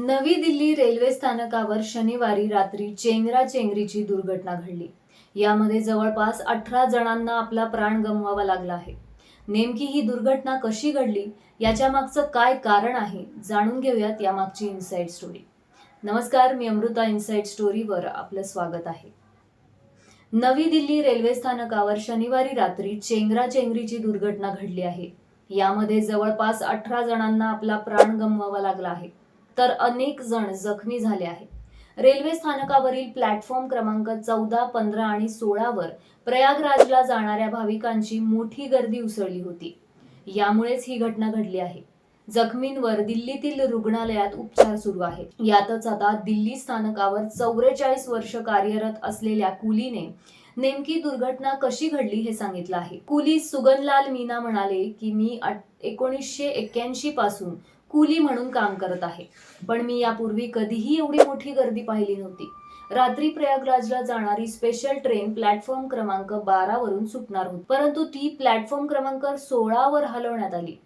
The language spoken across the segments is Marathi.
नवी दिल्ली रेल्वे स्थानकावर शनिवारी रात्री चेंगरा चेंगरीची दुर्घटना घडली. यामध्ये जवळपास अठरा जणांना आपला प्राण गमवावा लागला आहे. नेमकी ही दुर्घटना कशी घडली याच्या मागचं काय कारण आहे जाणून घेऊयात यामागची इनसाइड स्टोरी नमस्कार मी अमृता इनसाइड स्टोरीवर आपलं स्वागत आहे. नवी दिल्ली रेल्वे स्थानकावर शनिवारी रात्री चेंगरा चेंगरीची दुर्घटना घडली आहे. यामध्ये जवळपास अठरा जणांना आपला प्राण गमवावा लागला आहे. तर अनेक जण जखमी झाले आहेत. रेल्वे स्थानकावरील प्लॅटफॉर्म क्रमांक चौदा पंधरा आणि सोळावर प्रयागराजला जाणाऱ्या भाविकांची मोठी गर्दी उसळली होती. यामुळेच ही घटना घडली आहे. जखमींवर दिल्लीतील रुग्णालयात उपचार सुरू आहेत. यातच आता दिल्ली स्थानकावर चौवेचाळीस वर्ष कार्यरत असलेल्या कुलीने नेमकी दुर्घटना कशी घडली हे सांगितलं आहे. कुली सुगनलाल मीना म्हणाले की मी एकोणीसशे एक्क्याऐंशी पासून कुली म्हणून काम करत आहे. पण मी यापूर्वी कधीही एवढी मोठी गर्दी पाहिली नव्हती. रात्री प्रयागराजला जाणारी स्पेशल ट्रेन प्लॅटफॉर्म क्रमांक बारा वरून सुटणार होती. परंतु ती प्लॅटफॉर्म क्रमांक सोळावर हलवण्यात आली.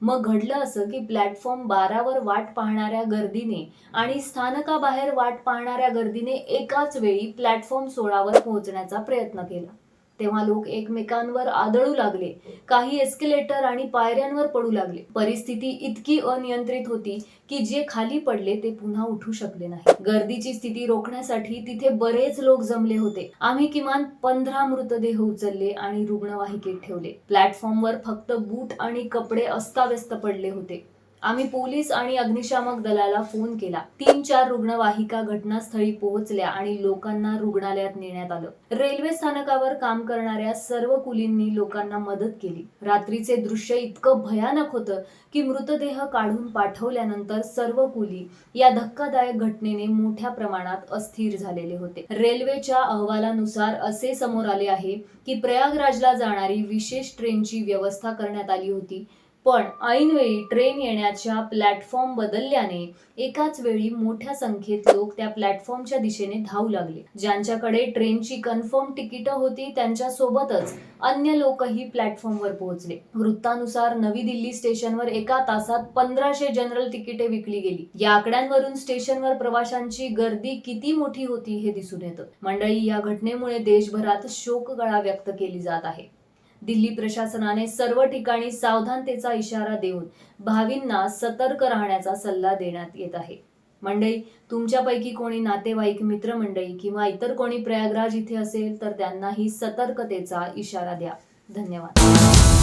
मग घडलं असं की प्लॅटफॉर्म बारावर वाट पाहणाऱ्या गर्दीने आणि स्थानकाबाहेर वाट पाहणाऱ्या गर्दीने एकाच वेळी प्लॅटफॉर्म सोळावर पोहोचण्याचा प्रयत्न केला. तेव्हा लोक एकमेकांवर आदळू लागले. काही एस्केलेटर आणि पायऱ्यांवर पडू लागले. परिस्थिती इतकी अनियंत्रित होती की जे खाली पडले ते पुन्हा उठू शकले नाही. गर्दीची स्थिती रोखण्यासाठी तिथे बरेच लोक जमले होते. आम्ही किमान पंधरा मृतदेह उचलले आणि रुग्णवाहिकेत ठेवले. प्लॅटफॉर्मवर फक्त बूट आणि कपडे अस्ताव्यस्त पडले होते. आम्ही पोलीस आणि अग्निशामक दलाला फोन केला. तीन चार रुग्णवाहिका घटनास्थळी पोहोचल्या आणि लोकांना रुग्णालयात नेण्यात आलं. रेल्वे स्थानकावर काम करणाऱ्या सर्व कुलींनी लोकांना मदत केली. रात्रीचे दृश्य इतकं भयानक होतं की मृतदेह काढून पाठवल्यानंतर सर्व कुली या धक्कादायक घटनेने मोठ्या प्रमाणात अस्थिर झालेले होते. रेल्वेच्या अहवालानुसार असे समोर आले आहे की प्रयागराजला जाणारी विशेष ट्रेनची व्यवस्था करण्यात आली होती. पण ऐनवेळी ट्रेन येण्याच्या प्लॅटफॉर्म बदलल्याने एकाच वेळी मोठ्या संख्येत लोक त्या प्लॅटफॉर्मच्या दिशेने धावू लागले. ज्यांच्याकडे ट्रेनची कन्फर्म तिकीट होती त्यांच्या सोबतच अन्य लोकही प्लॅटफॉर्मवर पोहोचले. वृत्तानुसार नवी दिल्ली स्टेशनवर एका तासात पंधराशे जनरल तिकिटे विकली गेली. या आकड्यांवरून स्टेशनवर प्रवाशांची गर्दी किती मोठी होती हे दिसून येतं. मंडळी या घटनेमुळे देशभरात शोकगळा व्यक्त केली जात आहे. दिल्ली प्रशासनाने सर्व ठिकाणी सावधानतेचा इशारा देऊन भावींना सतर्क राहण्याचा सल्ला देण्यात येत आहे. मंडळी तुमच्यापैकी कोणी नातेवाईक मित्रमंडळी किंवा इतर कोणी प्रयागराज इथे असेल तर त्यांनाही सतर्कतेचा इशारा द्या. धन्यवाद.